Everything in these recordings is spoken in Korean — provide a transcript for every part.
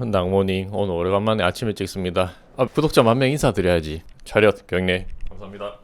낭모닝 오늘 오래간만에 아침 일찍 씁니다. 아, 구독자 만 명 인사드려야지. 차렷 경례. 감사합니다.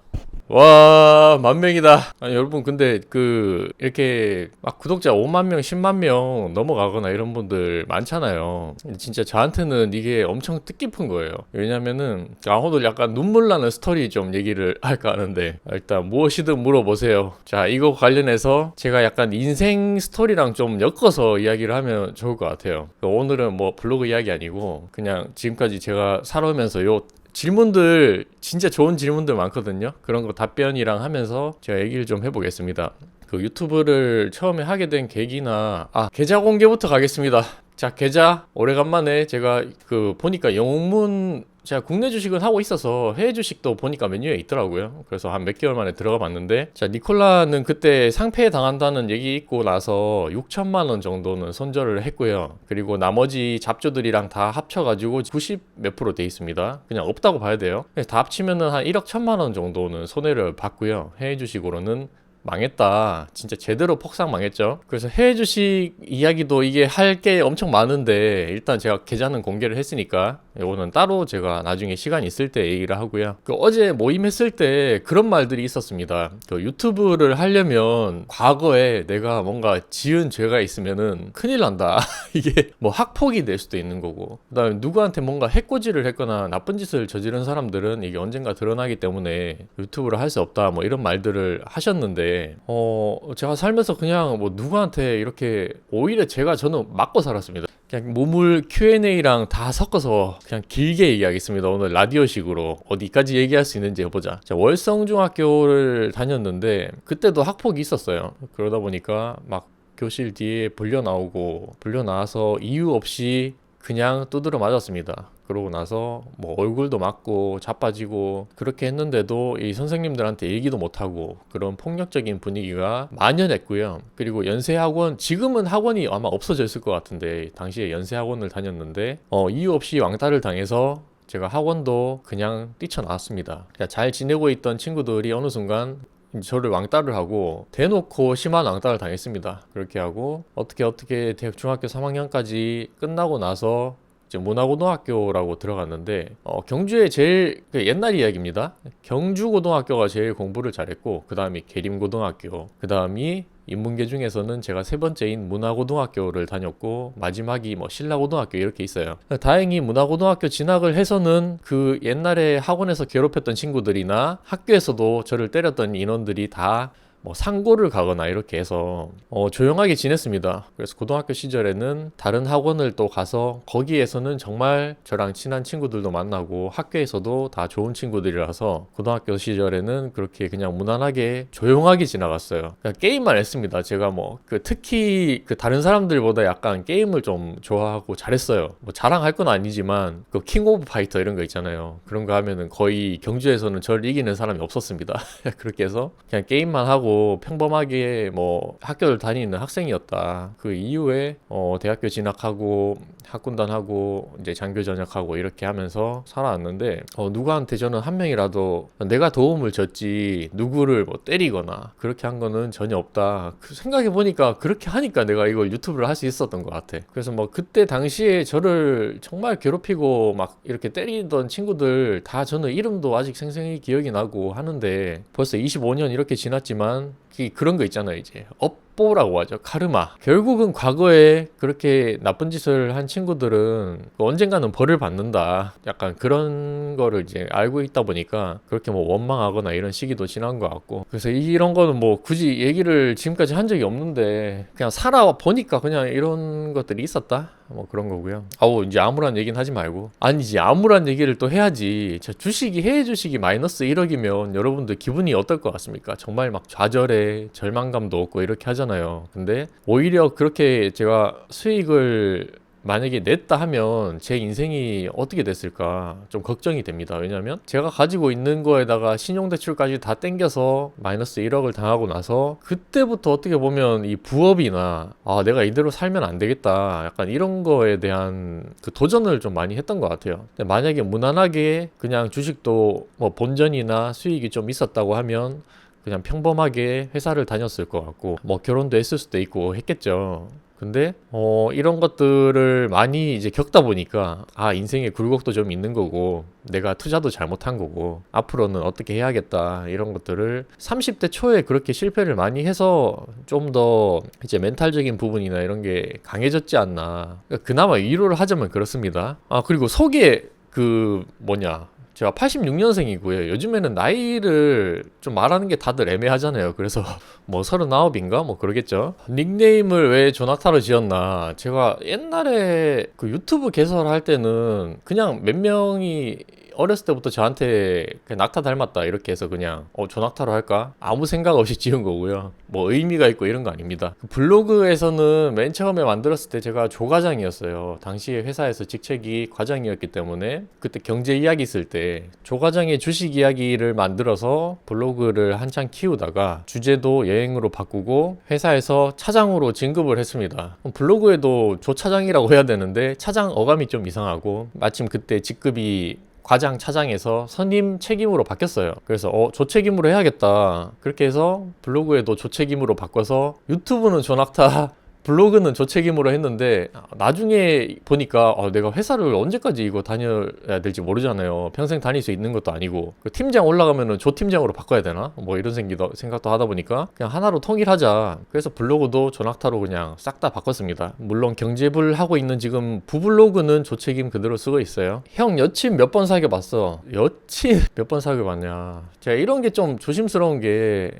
와, 만 명이다. 아니, 여러분, 근데 그, 이렇게 막 구독자 5만 명, 10만 명 넘어가거나 이런 분들 많잖아요. 진짜 저한테는 이게 엄청 뜻깊은 거예요. 왜냐면은, 아, 오늘 약간 눈물 나는 스토리 좀 얘기를 할까 하는데, 일단 무엇이든 물어보세요. 자, 이거 관련해서 제가 약간 인생 스토리랑 좀 엮어서 이야기를 하면 좋을 것 같아요. 오늘은 뭐 블로그 이야기 아니고, 그냥 지금까지 제가 살아오면서 요 질문들 진짜 좋은 질문들 많거든요. 그런 거 답변이랑 하면서 제가 얘기를 좀 해보겠습니다. 그 유튜브를 처음에 하게 된 계기나 아 계좌 공개부터 가겠습니다. 자 계좌 오래간만에 제가 그 보니까 영문 제가 국내 주식은 하고 있어서 해외 주식도 보니까 메뉴에 있더라고요. 그래서 한 몇 개월 만에 들어가 봤는데 자 니콜라는 그때 상패 당한다는 얘기 있고 나서 6천만 원 정도는 손절을 했고요. 그리고 나머지 잡주들이랑 다 합쳐가지고 90 몇 프로 돼 있습니다. 그냥 없다고 봐야 돼요. 그래서 다 합치면은 한 1억 천만 원 정도는 손해를 봤고요. 해외 주식으로는 망했다. 진짜 제대로 폭삭 망했죠. 그래서 해외 주식 이야기도 이게 할 게 엄청 많은데 일단 제가 계좌는 공개를 했으니까 이거는 따로 제가 나중에 시간 있을 때 얘기를 하고요. 그 어제 모임했을 때 그런 말들이 있었습니다. 그 유튜브를 하려면 과거에 내가 뭔가 지은 죄가 있으면은 큰일 난다. 이게 뭐 학폭이 될 수도 있는 거고. 그다음에 누구한테 뭔가 해코지를 했거나 나쁜 짓을 저지른 사람들은 이게 언젠가 드러나기 때문에 유튜브를 할 수 없다. 뭐 이런 말들을 하셨는데 어 제가 살면서 그냥 뭐 누구한테 이렇게 오히려 제가 저는 맞고 살았습니다. 그냥 모물 Q&A랑 다 섞어서 그냥 길게 얘기하겠습니다. 오늘 라디오식으로 어디까지 얘기할 수 있는지 해보자. 자, 월성중학교를 다녔는데 그때도 학폭이 있었어요. 그러다 보니까 막 교실 뒤에 불려 나오고 불려 나와서 이유 없이 그냥 두드려 맞았습니다. 그러고 나서 뭐 얼굴도 맞고 자빠지고 그렇게 했는데도 이 선생님들한테 얘기도 못하고 그런 폭력적인 분위기가 만연했고요. 그리고 연세학원 지금은 학원이 아마 없어져 있을 것 같은데 당시에 연세학원을 다녔는데 어, 이유 없이 왕따를 당해서 제가 학원도 그냥 뛰쳐나왔습니다. 그러니까 잘 지내고 있던 친구들이 어느 순간 저를 왕따를 하고 대놓고 심한 왕따를 당했습니다. 그렇게 하고 어떻게 어떻게 대학 중학교 3학년까지 끝나고 나서 이제 문화고등학교라고 들어갔는데 어, 경주에 제일 그 옛날 이야기입니다. 경주고등학교가 제일 공부를 잘했고 그 다음이 계림고등학교, 그 다음이 인문계 중에서는 제가 세 번째인 문화고등학교를 다녔고 마지막이 뭐 신라고등학교 이렇게 있어요. 다행히 문화고등학교 진학을 해서는 그 옛날에 학원에서 괴롭혔던 친구들이나 학교에서도 저를 때렸던 인원들이 다 뭐 상고를 가거나 이렇게 해서 어, 조용하게 지냈습니다. 그래서 고등학교 시절에는 다른 학원을 또 가서 거기에서는 정말 저랑 친한 친구들도 만나고 학교에서도 다 좋은 친구들이라서 고등학교 시절에는 그렇게 그냥 무난하게 조용하게 지나갔어요. 그냥 게임만 했습니다. 제가 뭐 그 특히 그 다른 사람들보다 약간 게임을 좀 좋아하고 잘했어요. 뭐 자랑할 건 아니지만 그 킹 오브 파이터 이런 거 있잖아요. 그런 거 하면은 거의 경주에서는 저를 이기는 사람이 없었습니다. 그렇게 해서 그냥 게임만 하고 평범하게 뭐 학교를 다니는 학생이었다. 그 이후에 어 대학교 진학하고 학군단하고 이제 장교 전역하고 이렇게 하면서 살아왔는데 어 누구한테 저는 한 명이라도 내가 도움을 줬지 누구를 뭐 때리거나 그렇게 한 거는 전혀 없다. 그 생각해 보니까 그렇게 하니까 내가 이걸 유튜브를 할 수 있었던 것 같아. 그래서 뭐 그때 당시에 저를 정말 괴롭히고 막 이렇게 때리던 친구들 다 저는 이름도 아직 생생히 기억이 나고 하는데 벌써 25년 이렇게 지났지만 이 그런 거 있잖아요 이제. 업보라고 하죠. 카르마. 결국은 과거에 그렇게 나쁜 짓을 한 친구들은 언젠가는 벌을 받는다. 약간 그런 거를 이제 알고 있다 보니까 그렇게 뭐 원망하거나 이런 시기도 지난 것 같고. 그래서 이런 거는 뭐 굳이 얘기를 지금까지 한 적이 없는데 그냥 살아 보니까 그냥 이런 것들이 있었다? 뭐 그런 거고요. 아우 이제 아무런 얘기는 하지 말고. 아니지 아무런 얘기를 또 해야지. 저 주식이 해외 주식이 마이너스 1억이면 여러분들 기분이 어떨 것 같습니까? 정말 막 좌절 해 절망감도 없고 이렇게 하잖아요. 근데 오히려 그렇게 제가 수익을 만약에 냈다 하면 제 인생이 어떻게 됐을까 좀 걱정이 됩니다. 왜냐면 제가 가지고 있는 거에다가 신용대출까지 다 땡겨서 마이너스 1억을 당하고 나서 그때부터 어떻게 보면 이 부업이나 아 내가 이대로 살면 안 되겠다 약간 이런 거에 대한 그 도전을 좀 많이 했던 것 같아요. 만약에 무난하게 그냥 주식도 뭐 본전이나 수익이 좀 있었다고 하면 그냥 평범하게 회사를 다녔을 것 같고 뭐 결혼도 했을 수도 있고 했겠죠. 근데 어 이런 것들을 많이 이제 겪다 보니까 아 인생에 굴곡도 좀 있는 거고 내가 투자도 잘못한 거고 앞으로는 어떻게 해야겠다 이런 것들을 30대 초에 그렇게 실패를 많이 해서 좀 더 이제 멘탈적인 부분이나 이런 게 강해졌지 않나 그러니까 그나마 위로를 하자면 그렇습니다 아 그리고 속에 그 뭐냐 제가 86년생이고요. 요즘에는 나이를 좀 말하는 게 다들 애매하잖아요. 그래서 뭐 39인가 뭐 그러겠죠. 닉네임을 왜 조나타로 지었나? 제가 옛날에 그 유튜브 개설할 때는 그냥 몇 명이 어렸을 때부터 저한테 낙타 닮았다 이렇게 해서 그냥 어 조낙타로 할까? 아무 생각 없이 지은 거고요. 뭐 의미가 있고 이런 거 아닙니다. 그 블로그에서는 맨 처음에 만들었을 때 제가 조과장이었어요. 당시에 회사에서 직책이 과장이었기 때문에 그때 경제 이야기 있을 때 조과장의 주식 이야기를 만들어서 블로그를 한창 키우다가 주제도 여행으로 바꾸고 회사에서 차장으로 진급을 했습니다. 블로그에도 조차장이라고 해야 되는데 차장 어감이 좀 이상하고 마침 그때 직급이 과장 차장에서 선임 책임으로 바뀌었어요. 그래서 어 조책임으로 해야겠다. 그렇게 해서 블로그에도 조책임으로 바꿔서 유튜브는 조낙타 블로그는 조책임으로 했는데 나중에 보니까 어, 내가 회사를 언제까지 이거 다녀야 될지 모르잖아요. 평생 다닐 수 있는 것도 아니고 그 팀장 올라가면은 조 팀장으로 바꿔야 되나? 뭐 이런 생기도 생각도 하다 보니까 그냥 하나로 통일하자. 그래서 블로그도 조낙타로 그냥 싹 다 바꿨습니다. 물론 경제부를 하고 있는 지금 부블로그는 조책임 그대로 쓰고 있어요. 형 여친 몇 번 사귀어 봤어? 여친 몇 번 사귀어 봤냐? 제가 이런 게 좀 조심스러운 게그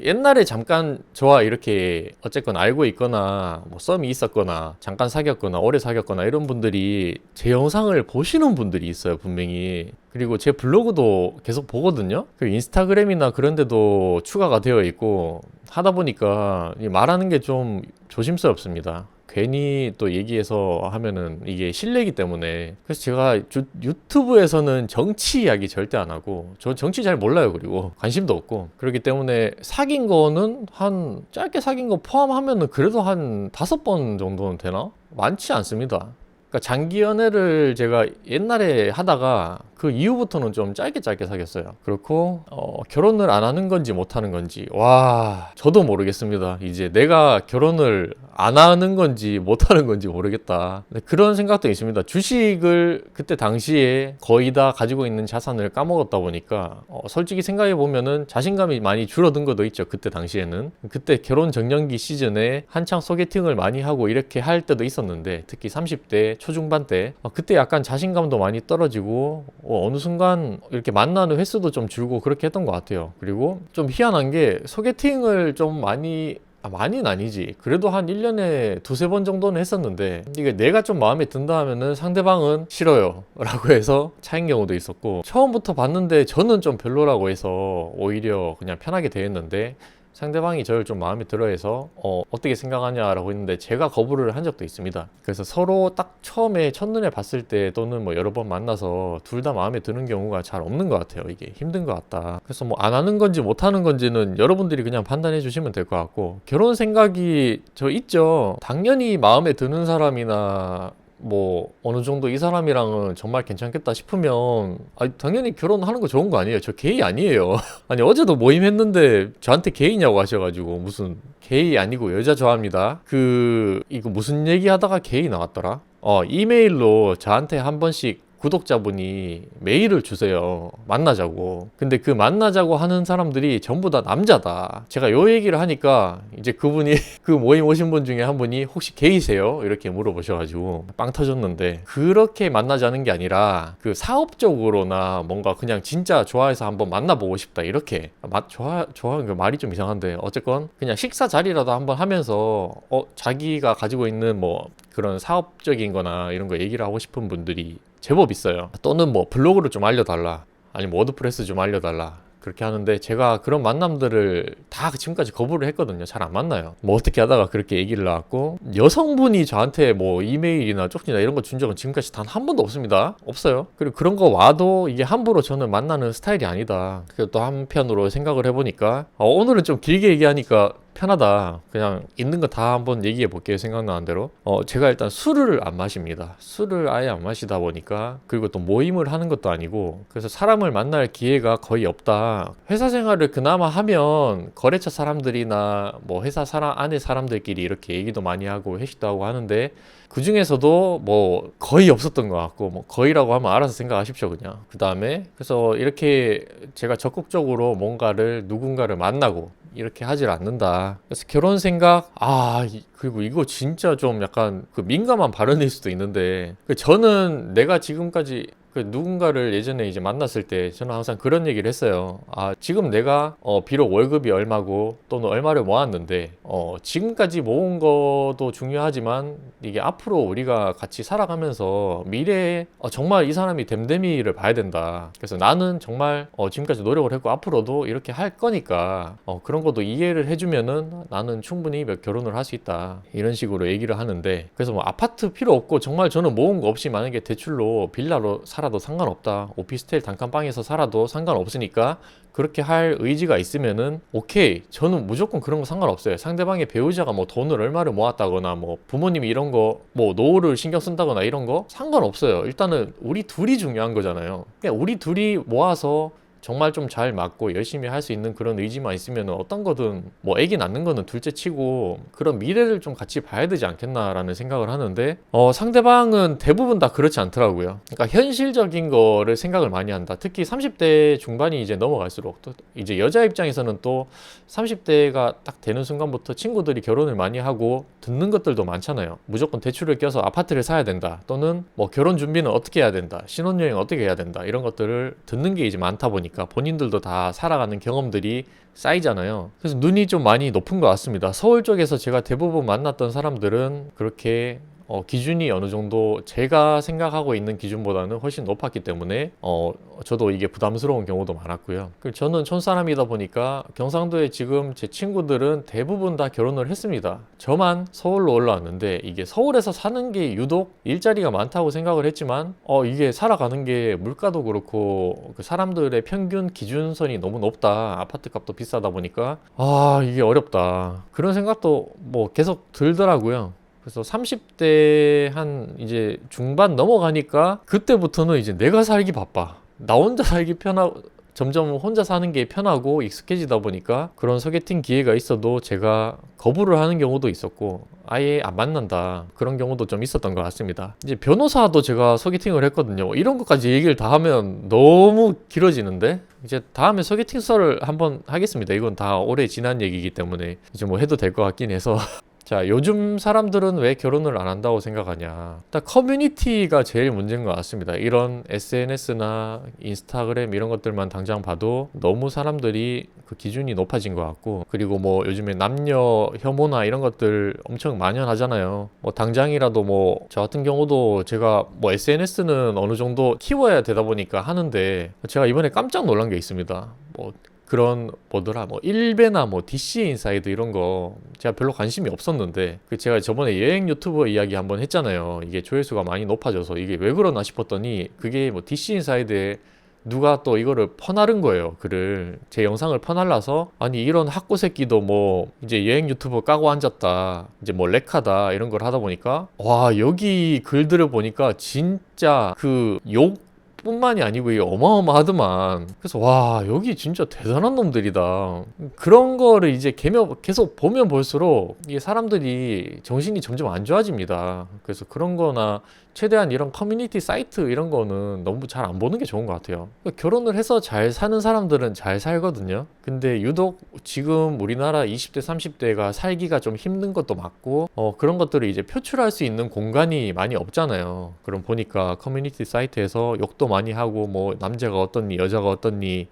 옛날에 잠깐 저와 이렇게 어쨌건 알고 있거나 뭐 썸이 있었거나 잠깐 사귀었거나 오래 사귀었거나 이런 분들이 제 영상을 보시는 분들이 있어요 분명히. 그리고 제 블로그도 계속 보거든요. 그 인스타그램이나 그런 데도 추가가 되어 있고 하다 보니까 이 말하는 게 좀 조심스럽습니다 괜히 또 얘기해서 하면은 이게 실례기 때문에. 그래서 제가 주, 유튜브에서는 정치 이야기 절대 안 하고 저 정치 잘 몰라요 그리고. 관심도 없고. 그렇기 때문에 사귄 거는 한 짧게 사귄 거 포함하면은 그래도 한 다섯 번 정도는 되나? 많지 않습니다 그러니까 장기 연애를 제가 옛날에 하다가 그 이후부터는 좀 짧게 짧게 사귀었어요. 그렇고 어, 결혼을 안 하는 건지 못 하는 건지 와 저도 모르겠습니다. 이제 내가 결혼을 안 하는 건지 못 하는 건지 모르겠다. 그런 생각도 있습니다. 주식을 그때 당시에 거의 다 가지고 있는 자산을 까먹었다 보니까 어, 솔직히 생각해 보면은 자신감이 많이 줄어든 것도 있죠. 그때 당시에는 그때 결혼 정년기 시즌에 한창 소개팅을 많이 하고 이렇게 할 때도 있었는데 특히 30대 초중반 때 어, 그때 약간 자신감도 많이 떨어지고 어, 어느 순간 이렇게 만나는 횟수도 좀 줄고 그렇게 했던 것 같아요. 그리고 좀 희한한 게 소개팅을 좀 많이 아, 많이는 아니지. 그래도 한 1년에 두세 번 정도는 했었는데, 이게 내가 좀 마음에 든다 하면은 상대방은 싫어요. 라고 해서 차인 경우도 있었고, 처음부터 봤는데 저는 좀 별로라고 해서 오히려 그냥 편하게 대했는데, 상대방이 저를 좀 마음에 들어해서 어, 어떻게 생각하냐라고 했는데 제가 거부를 한 적도 있습니다. 그래서 서로 딱 처음에 첫눈에 봤을 때 또는 뭐 여러 번 만나서 둘 다 마음에 드는 경우가 잘 없는 것 같아요. 이게 힘든 것 같다. 그래서 뭐 안 하는 건지 못 하는 건지는 여러분들이 그냥 판단해 주시면 될 것 같고 결혼 생각이 저 있죠. 당연히 마음에 드는 사람이나 뭐 어느 정도 이 사람이랑은 정말 괜찮겠다 싶으면 아 당연히 결혼하는 거 좋은 거 아니에요. 저 게이 아니에요. 아니 어제도 모임 했는데 저한테 게이냐고 하셔가지고 무슨 게이 아니고 여자 좋아합니다. 그 이거 무슨 얘기 하다가 게이 나왔더라? 어 이메일로 저한테 한 번씩 구독자분이 메일을 주세요. 만나자고. 근데 그 만나자고 하는 사람들이 전부 다 남자다. 제가 요 얘기를 하니까 이제 그분이 그 모임 오신 분 중에 한 분이 혹시 게이세요? 이렇게 물어보셔가지고 빵 터졌는데 그렇게 만나자는 게 아니라 그 사업적으로나 뭔가 그냥 진짜 좋아해서 한번 만나보고 싶다. 이렇게 맛 좋아 좋아하는 게 말이 좀 이상한데 어쨌건 그냥 식사 자리라도 한번 하면서 어 자기가 가지고 있는 뭐 그런 사업적인 거나 이런 거 얘기를 하고 싶은 분들이 제법 있어요. 또는 뭐 블로그를 좀 알려달라. 아니면 워드프레스 좀 알려달라. 그렇게 하는데 제가 그런 만남들을 다 지금까지 거부를 했거든요. 잘 안 만나요. 뭐 어떻게 하다가 그렇게 얘기를 나왔고 여성분이 저한테 뭐 이메일이나 쪽지나 이런 거 준 적은 지금까지 단 한 번도 없습니다. 없어요. 그리고 그런 거 와도 이게 함부로 저는 만나는 스타일이 아니다. 그리고 또 한편으로 생각을 해보니까 어, 오늘은 좀 길게 얘기하니까 편하다. 그냥 있는 거 다 한번 얘기해 볼게요. 생각나는 대로. 어, 제가 일단 술을 안 마십니다. 술을 아예 안 마시다 보니까 그리고 또 모임을 하는 것도 아니고 그래서 사람을 만날 기회가 거의 없다. 회사 생활을 그나마 하면 거래처 사람들이나 뭐 회사 사람 안에 사람들끼리 이렇게 얘기도 많이 하고 회식도 하고 하는데 그 중에서도 뭐 거의 없었던 것 같고 뭐 거의라고 하면 알아서 생각하십시오 그냥 그 다음에 그래서 이렇게 제가 적극적으로 뭔가를 누군가를 만나고 이렇게 하질 않는다 그래서 결혼 생각 아 이- 그리고 이거 진짜 좀 약간 그 민감한 발언일 수도 있는데 그 저는 내가 지금까지 그 누군가를 예전에 이제 만났을 때 저는 항상 그런 얘기를 했어요. 아, 지금 내가 어, 비록 월급이 얼마고 또는 얼마를 모았는데 어, 지금까지 모은 것도 중요하지만 이게 앞으로 우리가 같이 살아가면서 미래에 어, 정말 이 사람이 됨됨이를 봐야 된다. 그래서 나는 정말 어, 지금까지 노력을 했고 앞으로도 이렇게 할 거니까 어, 그런 것도 이해를 해주면은 나는 충분히 몇 결혼을 할 수 있다. 이런 식으로 얘기를 하는데 그래서 뭐 아파트 필요 없고 정말 저는 모은 거 없이 만약에 대출로 빌라로 살아도 상관없다. 오피스텔 단칸방에서 살아도 상관없으니까 그렇게 할 의지가 있으면은 오케이. 저는 무조건 그런 거 상관없어요. 상대방의 배우자가 뭐 돈을 얼마를 모았다거나 뭐 부모님이 이런 거 뭐 노후를 신경 쓴다거나 이런 거 상관없어요. 일단은 우리 둘이 중요한 거잖아요. 그냥 우리 둘이 모아서 정말 좀 잘 맞고 열심히 할 수 있는 그런 의지만 있으면 어떤 거든 뭐 애기 낳는 거는 둘째 치고 그런 미래를 좀 같이 봐야 되지 않겠나라는 생각을 하는데 어 상대방은 대부분 다 그렇지 않더라고요. 그러니까 현실적인 거를 생각을 많이 한다. 특히 30대 중반이 이제 넘어갈수록 또 이제 여자 입장에서는 또 30대가 딱 되는 순간부터 친구들이 결혼을 많이 하고 듣는 것들도 많잖아요. 무조건 대출을 껴서 아파트를 사야 된다. 또는 뭐 결혼 준비는 어떻게 해야 된다. 신혼여행 어떻게 해야 된다. 이런 것들을 듣는 게 이제 많다 보니까 본인들도 다 살아가는 경험들이 쌓이잖아요. 그래서 눈이 좀 많이 높은 것 같습니다. 서울 쪽에서 제가 대부분 만났던 사람들은 그렇게 어, 기준이 어느 정도 제가 생각하고 있는 기준보다는 훨씬 높았기 때문에 어, 저도 이게 부담스러운 경우도 많았고요. 그리고 저는 촌사람이다 보니까 경상도에 지금 제 친구들은 대부분 다 결혼을 했습니다. 저만 서울로 올라왔는데 이게 서울에서 사는 게 유독 일자리가 많다고 생각을 했지만 어, 이게 살아가는 게 물가도 그렇고 그 사람들의 평균 기준선이 너무 높다. 아파트 값도 비싸다 보니까 아 이게 어렵다. 그런 생각도 뭐 계속 들더라고요. 그래서 30대 한 이제 중반 넘어가니까 그때부터는 이제 내가 살기 바빠. 나 혼자 살기 편하고 점점 혼자 사는 게 편하고 익숙해지다 보니까 그런 소개팅 기회가 있어도 제가 거부를 하는 경우도 있었고 아예 안 만난다 그런 경우도 좀 있었던 것 같습니다. 이제 변호사도 제가 소개팅을 했거든요. 이런 것까지 얘기를 다 하면 너무 길어지는데 이제 다음에 소개팅 썰을 한번 하겠습니다. 이건 다 오래 지난 얘기이기 때문에 이제 뭐 해도 될 것 같긴 해서 자, 요즘 사람들은 왜 결혼을 안 한다고 생각하냐? 일단 커뮤니티가 제일 문제인 것 같습니다. 이런 SNS나 인스타그램 이런 것들만 당장 봐도 너무 사람들이 그 기준이 높아진 것 같고, 그리고 뭐 요즘에 남녀 혐오나 이런 것들 엄청 만연하잖아요. 뭐 당장이라도 뭐 저 같은 경우도 제가 뭐 SNS는 어느 정도 키워야 되다 보니까 하는데 제가 이번에 깜짝 놀란 게 있습니다. 뭐 그런 뭐더라? 뭐 일베나 뭐 DC 인사이드 이런 거 제가 별로 관심이 없었는데 그 제가 저번에 여행 유튜버 이야기 한번 했잖아요. 이게 조회수가 많이 높아져서 이게 왜 그러나 싶었더니 그게 뭐 DC 인사이드에 누가 또 이거를 퍼나른 거예요. 글을 제 영상을 퍼날라서 아니 이런 학고 새끼도 뭐 이제 여행 유튜버 까고 앉았다 이제 뭐 렉하다 이런 걸 하다 보니까 와 여기 글들을 보니까 진짜 그 욕 뿐만이 아니고 이게 어마어마하더만. 그래서 와 여기 진짜 대단한 놈들이다. 그런 거를 이제 계속 보면 볼수록 이게 사람들이 정신이 점점 안 좋아집니다. 그래서 그런 거나 최대한 이런 커뮤니티 사이트 이런 거는 너무 잘 안 보는 게 좋은 것 같아요. 그러니까 결혼을 해서 잘 사는 사람들은 잘 살거든요. 근데 유독 지금 우리나라 20대 30대가 살기가 좀 힘든 것도 맞고 어, 그런 것들을 이제 표출할 수 있는 공간이 많이 없잖아요. 그럼 보니까 커뮤니티 사이트에서 욕도 많이 하고 뭐 남자가 어떻니 여자가 어떻니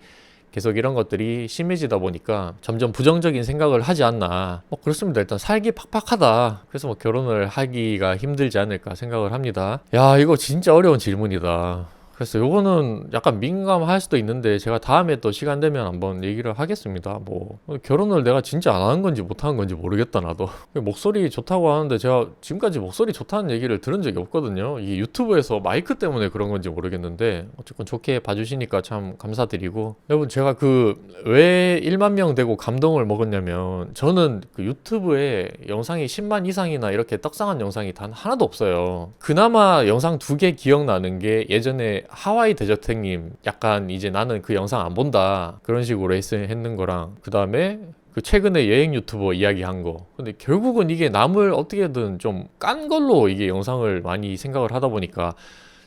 계속 이런 것들이 심해지다 보니까 점점 부정적인 생각을 하지 않나. 뭐 그렇습니다. 일단 살기 팍팍하다. 그래서 뭐 결혼을 하기가 힘들지 않을까 생각을 합니다. 야, 이거 진짜 어려운 질문이다. 그래서 요거는 약간 민감할 수도 있는데 제가 다음에 또 시간 되면 한번 얘기를 하겠습니다. 뭐 결혼을 내가 진짜 안 하는 건지 못 하는 건지 모르겠다 나도. 목소리 좋다고 하는데 제가 지금까지 목소리 좋다는 얘기를 들은 적이 없거든요. 이 유튜브에서 마이크 때문에 그런 건지 모르겠는데 어쨌건 좋게 봐주시니까 참 감사드리고 여러분 제가 그 왜 1만 명 되고 감동을 먹었냐면 저는 그 유튜브에 영상이 10만 이상이나 이렇게 떡상한 영상이 단 하나도 없어요. 그나마 영상 두 개 기억나는 게 예전에 하와이 대저택님 약간 이제 나는 그 영상 안 본다 그런 식으로 했, 했는 거랑 그 다음에 그 최근에 여행 유튜버 이야기한 거. 근데 결국은 이게 남을 어떻게든 좀 깐 걸로 이게 영상을 많이 생각을 하다 보니까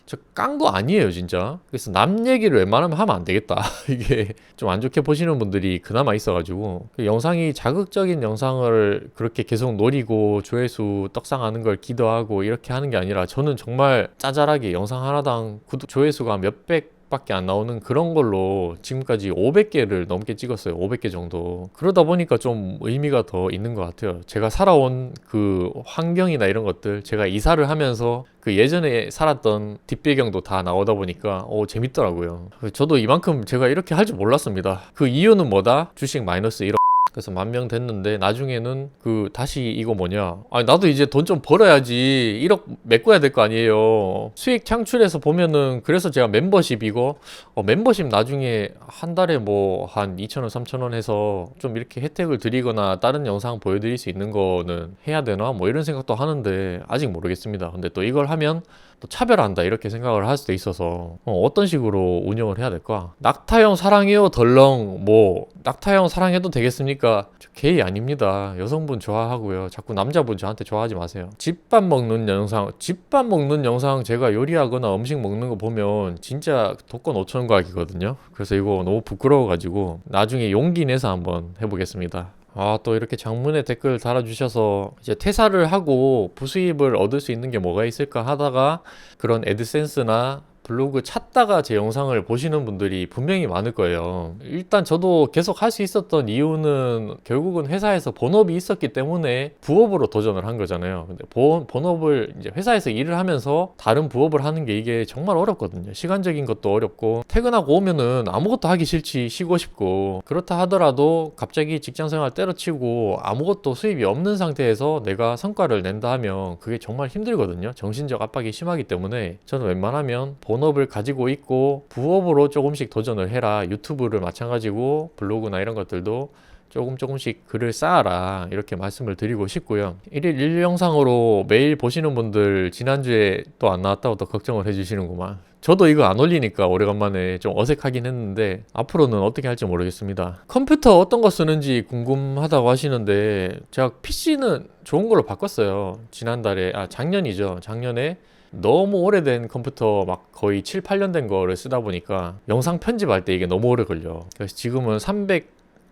저 깐 거 아니에요, 진짜. 그래서 남 얘기를 웬만하면 하면 안 되겠다. 이게 좀 안 좋게 보시는 분들이 그나마 있어가지고 그 영상이 자극적인 영상을 그렇게 계속 노리고 조회수 떡상하는 걸 기도하고 이렇게 하는 게 아니라 저는 정말 짜잘하게 영상 하나당 구독 조회수가 몇백 밖에 안 나오는 그런 걸로 지금까지 500개를 넘게 찍었어요. 500개 정도. 그러다 보니까 좀 의미가 더 있는 것 같아요. 제가 살아온 그 환경이나 이런 것들, 제가 이사를 하면서 그 예전에 살았던 뒷배경도 다 나오다 보니까 오 재밌더라고요. 저도 이만큼 제가 이렇게 할 줄 몰랐습니다. 그 이유는 뭐다? 주식 마이너스 1억. 그래서 만 명 됐는데 나중에는 그 다시 이거 뭐냐. 아 나도 이제 돈 좀 벌어야지. 1억 메꿔야 될 거 아니에요. 수익 창출해서 보면은 그래서 제가 멤버십 이거 어, 멤버십 나중에 한 달에 뭐 한 2천원 3천원 해서 좀 이렇게 혜택을 드리거나 다른 영상 보여드릴 수 있는 거는 해야 되나? 뭐 이런 생각도 하는데 아직 모르겠습니다. 근데 또 이걸 하면 또 차별한다 이렇게 생각을 할 수도 있어서. 어, 떤 식으로 운영을 해야 될까? 낙타형 사랑해요 덜렁. 뭐 낙타형 사랑해도 되겠습니까 저 게이 아닙니다. 여성분 좋아하고요. 자꾸 남자분 저한테 좋아하지 마세요. 집밥 먹는 영상 집밥 먹는 영상 제가 요리하거나 음식 먹는 거 보면 진짜 독건 5천 각이거든요. 그래서 이거 너무 부끄러워가지고 나중에 용기 내서 한번 해보겠습니다. 아, 또 이렇게 장문에 댓글 달아주셔서 이제 퇴사를 하고 부수입을 얻을 수 있는 게 뭐가 있을까 하다가 그런 애드센스나 블로그 찾다가 제 영상을 보시는 분들이 분명히 많을 거예요. 일단 저도 계속 할 수 있었던 이유는 결국은 회사에서 본업이 있었기 때문에 부업으로 도전을 한 거잖아요. 근데 본, 본업을 이제 회사에서 일을 하면서 다른 부업을 하는 게 이게 정말 어렵거든요. 시간적인 것도 어렵고 퇴근하고 오면은 아무것도 하기 싫지 쉬고 싶고 그렇다 하더라도 갑자기 직장 생활 때려치고 아무것도 수입이 없는 상태에서 내가 성과를 낸다 하면 그게 정말 힘들거든요. 정신적 압박이 심하기 때문에 저는 웬만하면 본업을 가지고 있고 부업으로 조금씩 도전을 해라. 유튜브를 마찬가지고 블로그나 이런 것들도 조금 조금씩 글을 쌓아라 이렇게 말씀을 드리고 싶고요. 1일 1 영상으로 매일 보시는 분들 지난주에 또 안 나왔다고 또 걱정을 해주시는구만. 저도 이거 안 올리니까 오래간만에 좀 어색하긴 했는데 앞으로는 어떻게 할지 모르겠습니다. 컴퓨터 어떤 거 쓰는지 궁금하다고 하시는데 제가 PC는 좋은 걸로 바꿨어요. 지난달에 아 작년이죠. 작년에 너무 오래된 컴퓨터 막 거의 7, 8년 된 거를 쓰다 보니까 영상 편집할 때 이게 너무 오래 걸려. 그래서 지금은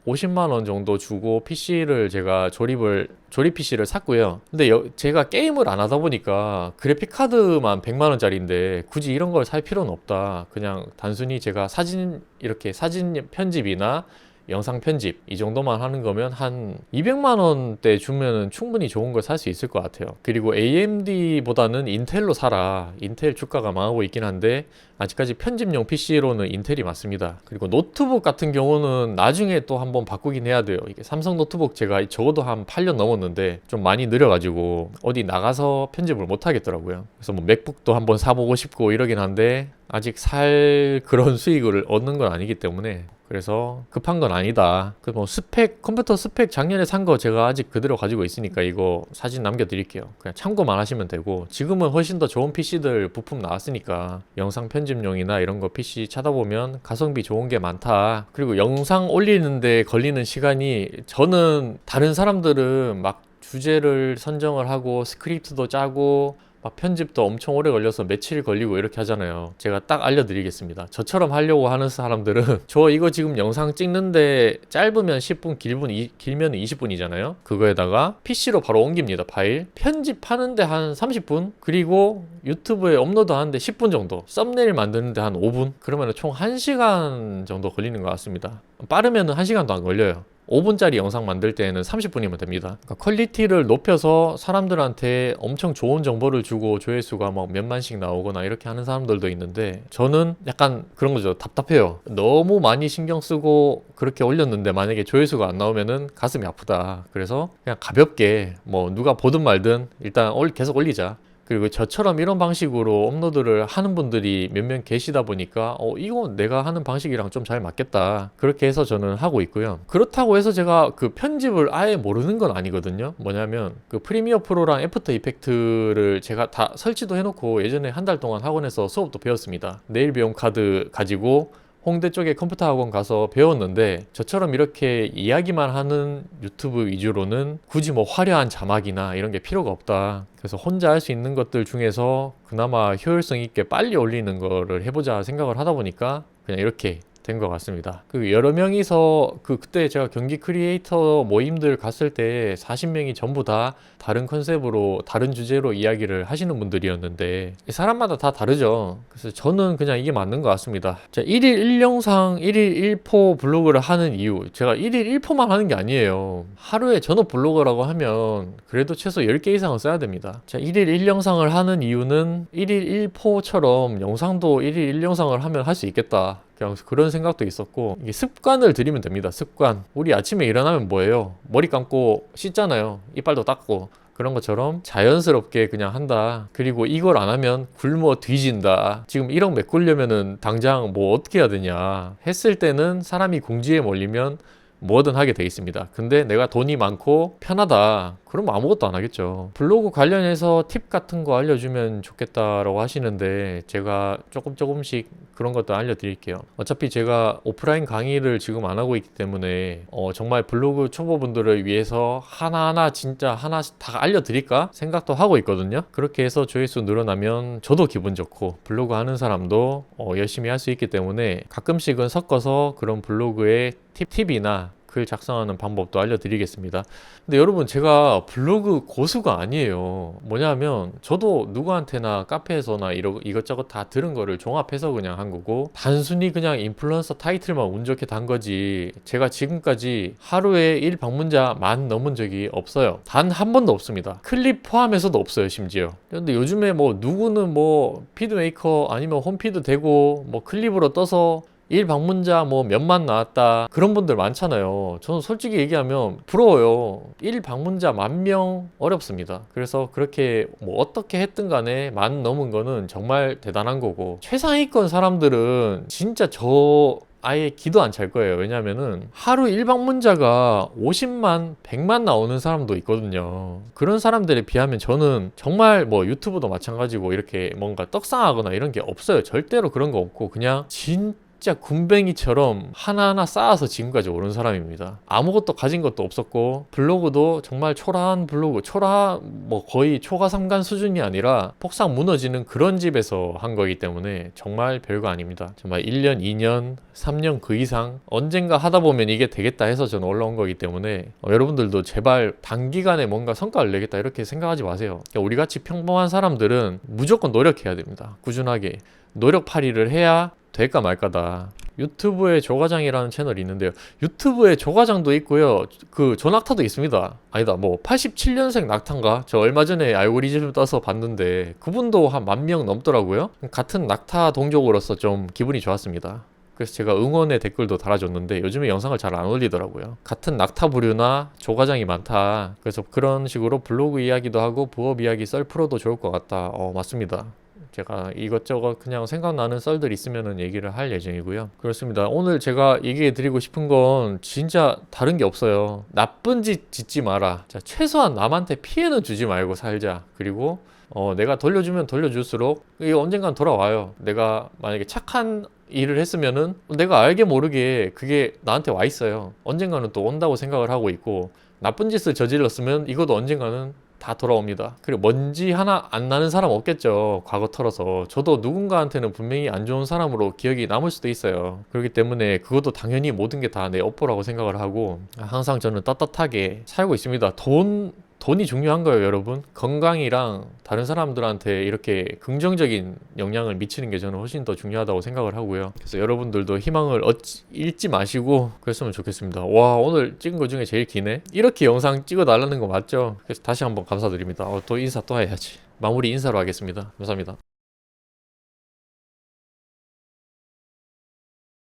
350만 원 정도 주고 PC를 제가 조립을 조립 PC를 샀고요. 근데 여, 제가 게임을 안 하다 보니까 그래픽 카드만 100만 원짜리인데 굳이 이런 걸 살 필요는 없다. 그냥 단순히 제가 사진 이렇게 사진 편집이나 영상 편집 이 정도만 하는 거면 한 200만 원대 주면은 충분히 좋은 걸 살 수 있을 것 같아요. 그리고 AMD보다는 인텔로 사라. 인텔 주가가 망하고 있긴 한데 아직까지 편집용 PC로는 인텔이 맞습니다. 그리고 노트북 같은 경우는 나중에 또 한번 바꾸긴 해야 돼요. 이게 삼성 노트북 제가 적어도 한 8년 넘었는데 좀 많이 느려가지고 어디 나가서 편집을 못 하겠더라고요. 그래서 뭐 맥북도 한번 사보고 싶고 이러긴 한데 아직 살 그런 수익을 얻는 건 아니기 때문에 그래서 급한 건 아니다. 그 뭐 스펙 컴퓨터 스펙 작년에 산 거 제가 아직 그대로 가지고 있으니까 이거 사진 남겨드릴게요. 그냥 참고만 하시면 되고 지금은 훨씬 더 좋은 PC들 부품 나왔으니까 영상 편집용이나 이런 거 PC 찾아보면 가성비 좋은 게 많다. 그리고 영상 올리는데 걸리는 시간이 저는 다른 사람들은 막 주제를 선정을 하고 스크립트도 짜고 막 편집도 엄청 오래 걸려서 며칠 걸리고 이렇게 하잖아요. 제가 딱 알려드리겠습니다. 저처럼 하려고 하는 사람들은 저 이거 지금 영상 찍는데 짧으면 10분, 길분, 이, 길면 20분이잖아요. 그거에다가 PC로 바로 옮깁니다. 파일. 편집하는데 한 30분, 그리고 유튜브에 업로드 하는데 10분 정도, 썸네일 만드는데 한 5분, 그러면 총 1시간 정도 걸리는 것 같습니다. 빠르면 1시간도 안 걸려요. 5분짜리 영상 만들 때에는 30분이면 됩니다. 그러니까 퀄리티를 높여서 사람들한테 엄청 좋은 정보를 주고 조회수가 막 몇만씩 나오거나 이렇게 하는 사람들도 있는데 저는 약간 그런 거죠. 답답해요. 너무 많이 신경 쓰고 그렇게 올렸는데 만약에 조회수가 안 나오면은 가슴이 아프다. 그래서 그냥 가볍게 뭐 누가 보든 말든 일단 올- 계속 올리자. 그리고 저처럼 이런 방식으로 업로드를 하는 분들이 몇 명 계시다 보니까 어 이거 내가 하는 방식이랑 좀 잘 맞겠다. 그렇게 해서 저는 하고 있고요. 그렇다고 해서 제가 그 편집을 아예 모르는 건 아니거든요. 뭐냐면 그 프리미어 프로랑 애프터 이펙트를 제가 다 설치도 해놓고 예전에 한 달 동안 학원에서 수업도 배웠습니다. 내일 배움 카드 가지고 홍대 쪽에 컴퓨터 학원 가서 배웠는데 저처럼 이렇게 이야기만 하는 유튜브 위주로는 굳이 뭐 화려한 자막이나 이런 게 필요가 없다. 그래서 혼자 할 수 있는 것들 중에서 그나마 효율성 있게 빨리 올리는 거를 해보자 생각을 하다 보니까 그냥 이렇게 된 것 같습니다. 그 여러 명이서 그 그때 제가 경기 크리에이터 모임들 갔을 때 40명이 전부 다 다른 컨셉으로 다른 주제로 이야기를 하시는 분들이었는데 사람마다 다 다르죠. 그래서 저는 그냥 이게 맞는 것 같습니다. 제가 1일 1영상 1일 1포 블로그를 하는 이유 제가 1일 1포만 하는 게 아니에요. 하루에 전업 블로거라고 하면 그래도 최소 10개 이상은 써야 됩니다. 제가 1일 1영상을 하는 이유는 1일 1포처럼 영상도 1일 1영상을 하면 할 수 있겠다. 그냥 그런 생각도 있었고 이게 습관을 들이면 됩니다. 습관. 우리 아침에 일어나면 뭐예요? 머리 감고 씻잖아요. 이빨도 닦고. 그런 것처럼 자연스럽게 그냥 한다. 그리고 이걸 안 하면 굶어 뒤진다. 지금 1억 메꾸려면은 당장 뭐 어떻게 해야 되냐. 했을 때는 사람이 궁지에 몰리면 뭐든 하게 돼 있습니다. 근데 내가 돈이 많고 편하다. 그럼 아무것도 안 하겠죠. 블로그 관련해서 팁 같은 거 알려주면 좋겠다라고 하시는데 제가 조금 조금씩 그런 것도 알려드릴게요. 어차피 제가 오프라인 강의를 지금 안 하고 있기 때문에 어, 정말 블로그 초보분들을 위해서 하나하나 진짜 하나씩 다 알려드릴까 생각도 하고 있거든요. 그렇게 해서 조회수 늘어나면 저도 기분 좋고 블로그 하는 사람도 어, 열심히 할 수 있기 때문에 가끔씩은 섞어서 그런 블로그의 팁, 팁이나 글 작성하는 방법도 알려드리겠습니다. 근데 여러분 제가 블로그 고수가 아니에요. 뭐냐면 저도 누구한테나 카페에서나 이러, 이것저것 다 들은 거를 종합해서 그냥 한 거고 단순히 그냥 인플루언서 타이틀만 운 좋게 단 거지 제가 지금까지 하루에 1 방문자 만 넘은 적이 없어요. 단 한 번도 없습니다. 클립 포함해서도 없어요 심지어. 근데 요즘에 뭐 누구는 뭐 피드메이커 아니면 홈피드 되고 뭐 클립으로 떠서 1 방문자 뭐 몇만 나왔다 그런 분들 많잖아요 저는 솔직히 얘기하면 부러워요 1 방문자 만 명 어렵습니다 그래서 그렇게 뭐 어떻게 했든 간에 만 넘은 거는 정말 대단한 거고 최상위권 사람들은 진짜 저 아예 기도 안 찰 거예요. 왜냐면은 하루 일방문자가 50만, 100만 나오는 사람도 있거든요. 그런 사람들에 비하면 저는 정말 뭐 유튜브도 마찬가지고 이렇게 뭔가 떡상하거나 이런 게 없어요. 절대로 그런 거 없고 그냥 진 진짜 군뱅이처럼 하나하나 쌓아서 지금까지 오른 사람입니다. 아무것도 가진 것도 없었고 블로그도 정말 초라한 블로그, 초라 뭐 거의 초가 삼간 수준이 아니라 폭삭 무너지는 그런 집에서 한 거기 때문에 정말 별거 아닙니다. 정말 1년, 2년, 3년 그 이상 언젠가 하다 보면 이게 되겠다 해서 저는 올라온 거기 때문에 어, 여러분들도 제발 단기간에 뭔가 성과를 내겠다 이렇게 생각하지 마세요. 그러니까 우리 같이 평범한 사람들은 무조건 노력해야 됩니다. 꾸준하게 노력 파리를 해야 될까 말까다. 유튜브에 조과장이라는 채널이 있는데요. 유튜브에 조과장도 있고요. 그 조낙타도 있습니다. 아니다. 뭐 87년생 낙타인가? 저 얼마 전에 알고리즘 떠서 봤는데 그분도 한 만 명 넘더라고요. 같은 낙타 동족으로서 좀 기분이 좋았습니다. 그래서 제가 응원의 댓글도 달아줬는데 요즘에 영상을 잘 안 올리더라고요. 같은 낙타 부류나 조과장이 많다. 그래서 그런 식으로 블로그 이야기도 하고 부업 이야기 썰 풀어도 좋을 것 같다. 어, 맞습니다. 제가 이것저것 그냥 생각나는 썰들 있으면은 얘기를 할 예정이고요. 그렇습니다. 오늘 제가 얘기해 드리고 싶은 건 진짜 다른 게 없어요. 나쁜 짓 짓지 마라. 자, 최소한 남한테 피해는 주지 말고 살자. 그리고 어, 내가 돌려주면 돌려줄수록 이게 언젠간 돌아와요. 내가 만약에 착한 일을 했으면은 내가 알게 모르게 그게 나한테 와 있어요. 언젠가는 또 온다고 생각을 하고 있고 나쁜 짓을 저질렀으면 이것도 언젠가는 다 돌아옵니다. 그리고 먼지 하나 안 나는 사람 없겠죠. 과거 털어서. 저도 누군가한테는 분명히 안 좋은 사람으로 기억이 남을 수도 있어요. 그렇기 때문에 그것도 당연히 모든 게 다 내 업보라고 생각을 하고 항상 저는 떳떳하게 살고 있습니다. 돈 돈이 중요한 거예요, 여러분. 건강이랑 다른 사람들한테 이렇게 긍정적인 영향을 미치는 게 저는 훨씬 더 중요하다고 생각을 하고요. 그래서 여러분들도 희망을 얻지, 잃지 마시고 그랬으면 좋겠습니다. 와, 오늘 찍은 거 중에 제일 기네. 이렇게 영상 찍어 달라는 거 맞죠? 그래서 다시 한번 감사드립니다. 어, 또 인사 또 해야지. 마무리 인사로 하겠습니다. 감사합니다.